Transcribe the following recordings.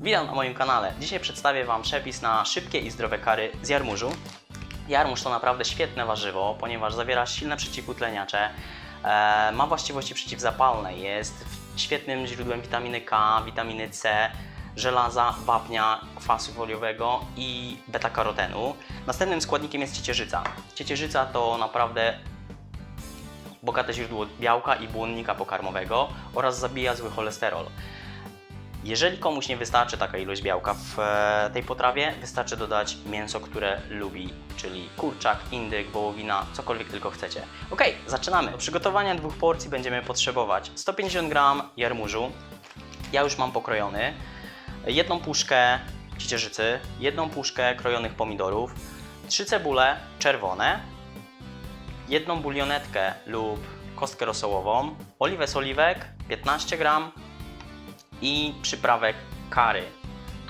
Witam na moim kanale. Dzisiaj przedstawię Wam przepis na szybkie i zdrowe kary z jarmużu. Jarmuż to naprawdę świetne warzywo, ponieważ zawiera silne przeciwutleniacze, e, ma właściwości przeciwzapalne, jest świetnym źródłem witaminy K, witaminy C, żelaza, wapnia, kwasu foliowego i beta-karotenu. Następnym składnikiem jest ciecierzyca. Ciecierzyca to naprawdę bogate źródło białka i błonnika pokarmowego oraz zabija zły cholesterol. Jeżeli komuś nie wystarczy taka ilość białka w e, tej potrawie, wystarczy dodać mięso, które lubi, czyli kurczak, indyk, wołowina, cokolwiek tylko chcecie. Ok, zaczynamy. Do przygotowania dwóch porcji będziemy potrzebować 150 g jarmużu, ja już mam pokrojony, jedną puszkę ciecierzycy, jedną puszkę krojonych pomidorów, trzy cebule czerwone, jedną bulionetkę lub kostkę rosołową, oliwę z oliwek 15 gram i przyprawek kary.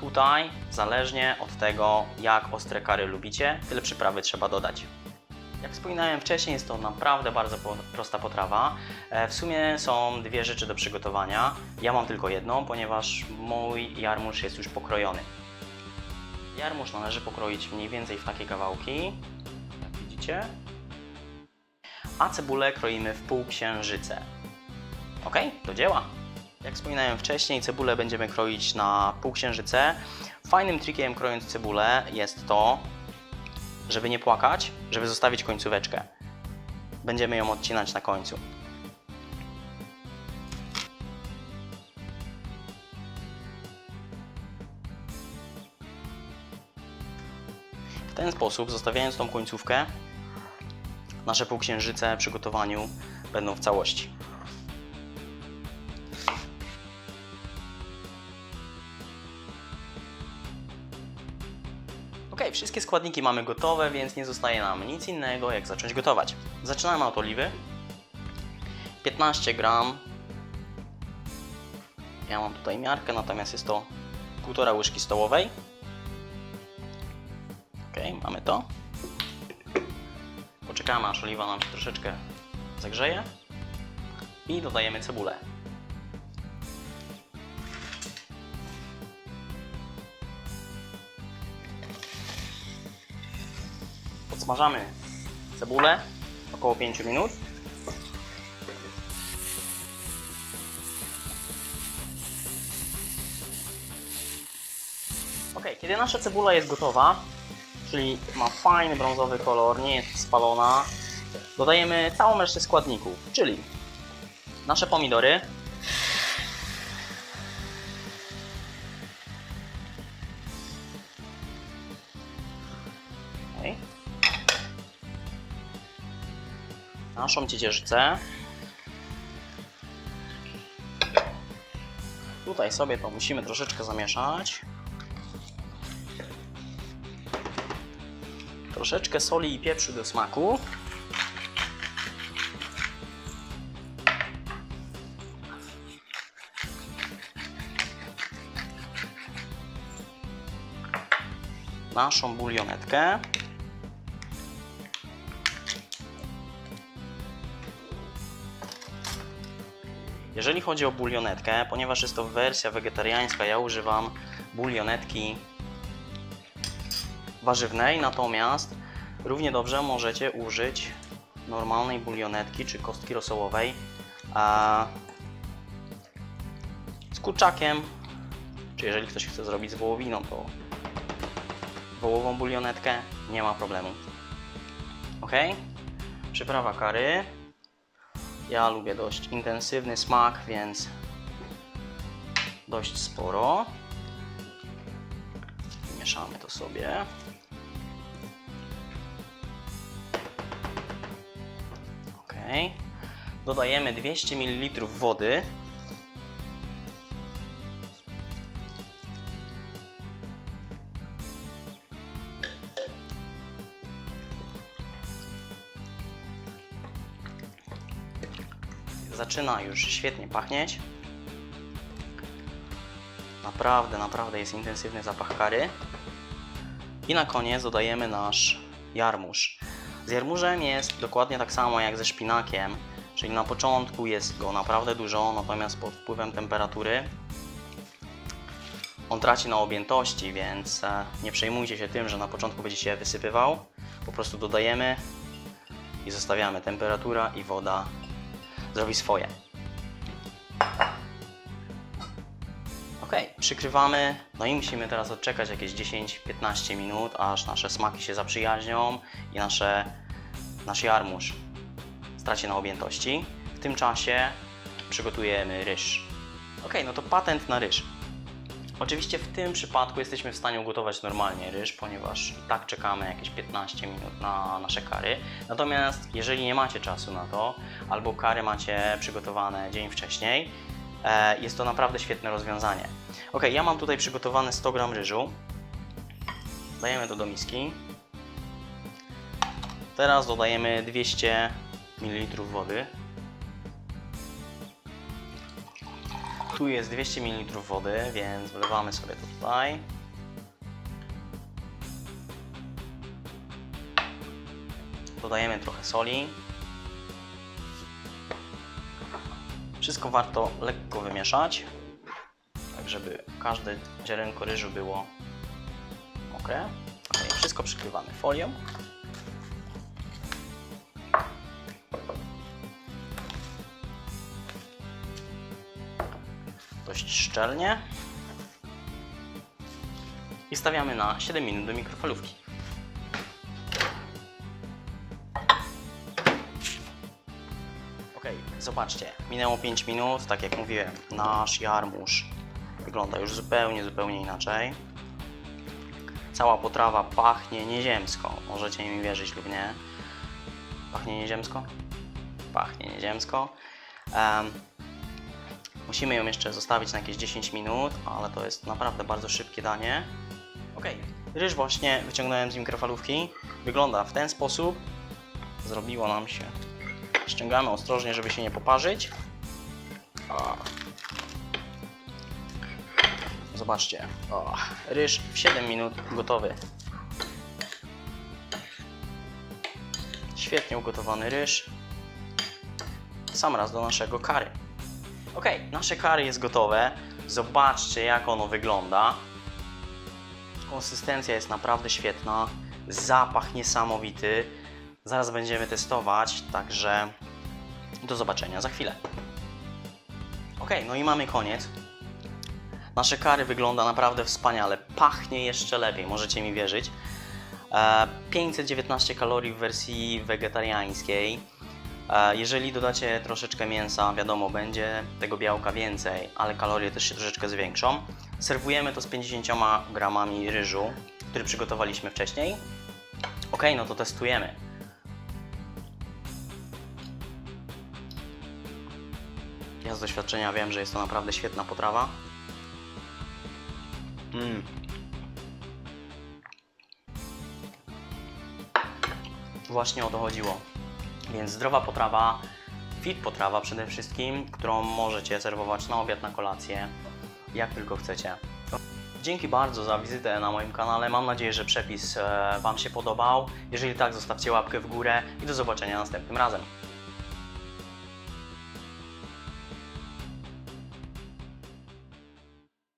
Tutaj, zależnie od tego, jak ostre kary lubicie, tyle przyprawy trzeba dodać. Jak wspominałem wcześniej, jest to naprawdę bardzo prosta potrawa. E, W sumie są dwie rzeczy do przygotowania. Ja mam tylko jedną, ponieważ mój jarmuż jest już pokrojony. Jarmuż należy pokroić mniej więcej w takie kawałki, jak widzicie. A cebulę kroimy w półksiężyce. Ok, do dzieła. Jak wspominałem wcześniej, cebulę będziemy kroić na półksiężyce. Fajnym trikiem krojąc cebulę jest to, żeby nie płakać, żeby zostawić końcóweczkę. Będziemy ją odcinać na końcu. W ten sposób, zostawiając tą końcówkę, nasze półksiężyce przy gotowaniu będą w całości. Wszystkie składniki mamy gotowe, więc nie zostaje nam nic innego jak zacząć gotować. Zaczynamy od oliwy. 15 gram. Ja mam tutaj miarkę, natomiast jest to 1,5 łyżki stołowej. Ok, mamy to. Poczekamy aż oliwa nam się troszeczkę zagrzeje. I dodajemy cebulę. Podsmażamy cebulę około 5 minut. Ok, kiedy nasza cebula jest gotowa, czyli ma fajny brązowy kolor, nie jest spalona, dodajemy całą resztę składników, czyli nasze pomidory, naszą ciecierzycę. Tutaj sobie to musimy troszeczkę zamieszać. Troszeczkę soli i pieprzu do smaku. Naszą bulionetkę. Jeżeli chodzi o bulionetkę, ponieważ jest to wersja wegetariańska, ja używam bulionetki warzywnej, natomiast równie dobrze możecie użyć normalnej bulionetki czy kostki rosołowej a z kurczakiem, czy jeżeli ktoś chce zrobić z wołowiną, to wołową bulionetkę, nie ma problemu. Ok? Przyprawa kary. Ja lubię dość intensywny smak, więc dość sporo. Mieszamy to sobie. Ok. Dodajemy 200 ml wody. Zaczyna już świetnie pachnieć. Naprawdę, naprawdę jest intensywny zapach kary. I na koniec dodajemy nasz jarmuż. Z jarmużem jest dokładnie tak samo jak ze szpinakiem, czyli na początku jest go naprawdę dużo, natomiast pod wpływem temperatury on traci na objętości, więc e, nie przejmujcie się tym, że na początku będzie się wysypywał. Po prostu dodajemy i zostawiamy. Temperatura i woda zrobi swoje. Ok, przykrywamy, no i musimy teraz odczekać jakieś 10-15 minut, aż nasze smaki się zaprzyjaźnią i nasze, nasz jarmuż straci na objętości. W tym czasie przygotujemy ryż. Ok, no to patent na ryż. Oczywiście w tym przypadku jesteśmy w stanie ugotować normalnie ryż, ponieważ i tak czekamy jakieś 15 minut na nasze kary. Natomiast jeżeli nie macie czasu na to, albo kary macie przygotowane dzień wcześniej, e, jest to naprawdę świetne rozwiązanie. Ok, ja mam tutaj przygotowane 100 g ryżu. Dajemy to do miski. Teraz dodajemy 200 ml wody. Tu jest 200 ml wody, więc wlewamy sobie to tutaj. Dodajemy trochę soli. Wszystko warto lekko wymieszać, tak żeby każde ziarenko ryżu było. Ok, Wszystko przykrywamy folią. Dość szczelnie i stawiamy na 7 minut do mikrofalówki. Ok, zobaczcie, minęło 5 minut, tak jak mówiłem, nasz jarmuż wygląda już zupełnie, zupełnie inaczej. Cała potrawa pachnie nieziemsko, możecie mi wierzyć lub nie. Pachnie nieziemsko? Pachnie nieziemsko. Em, Musimy ją jeszcze zostawić na jakieś 10 minut, ale to jest naprawdę bardzo szybkie danie. Ok, ryż właśnie wyciągnąłem z mikrofalówki. Wygląda w ten sposób. Zrobiło nam się. Ściągamy ostrożnie, żeby się nie poparzyć. O. Zobaczcie. O. Ryż w 7 minut gotowy. Świetnie ugotowany ryż. Sam raz do naszego kary. Ok, nasze kary jest gotowe. Zobaczcie, jak ono wygląda. Konsystencja jest naprawdę świetna. Zapach niesamowity. Zaraz będziemy testować, także do zobaczenia za chwilę. Ok, no i mamy koniec. Nasze kary wygląda naprawdę wspaniale. Pachnie jeszcze lepiej, możecie mi wierzyć. E, 519 kalorii w wersji wegetariańskiej. Jeżeli dodacie troszeczkę mięsa, wiadomo, będzie tego białka więcej, ale kalorie też się troszeczkę zwiększą. Serwujemy to z 50 gramami ryżu, który przygotowaliśmy wcześniej. Ok, no to testujemy. Ja z doświadczenia wiem, że jest to naprawdę świetna potrawa. Mm. Właśnie o to chodziło. Więc zdrowa potrawa, fit potrawa przede wszystkim, którą możecie serwować na obiad, na kolację, jak tylko chcecie. Dzięki bardzo za wizytę na moim kanale. Mam nadzieję, że przepis e, Wam się podobał. Jeżeli tak, zostawcie łapkę w górę i do zobaczenia następnym razem.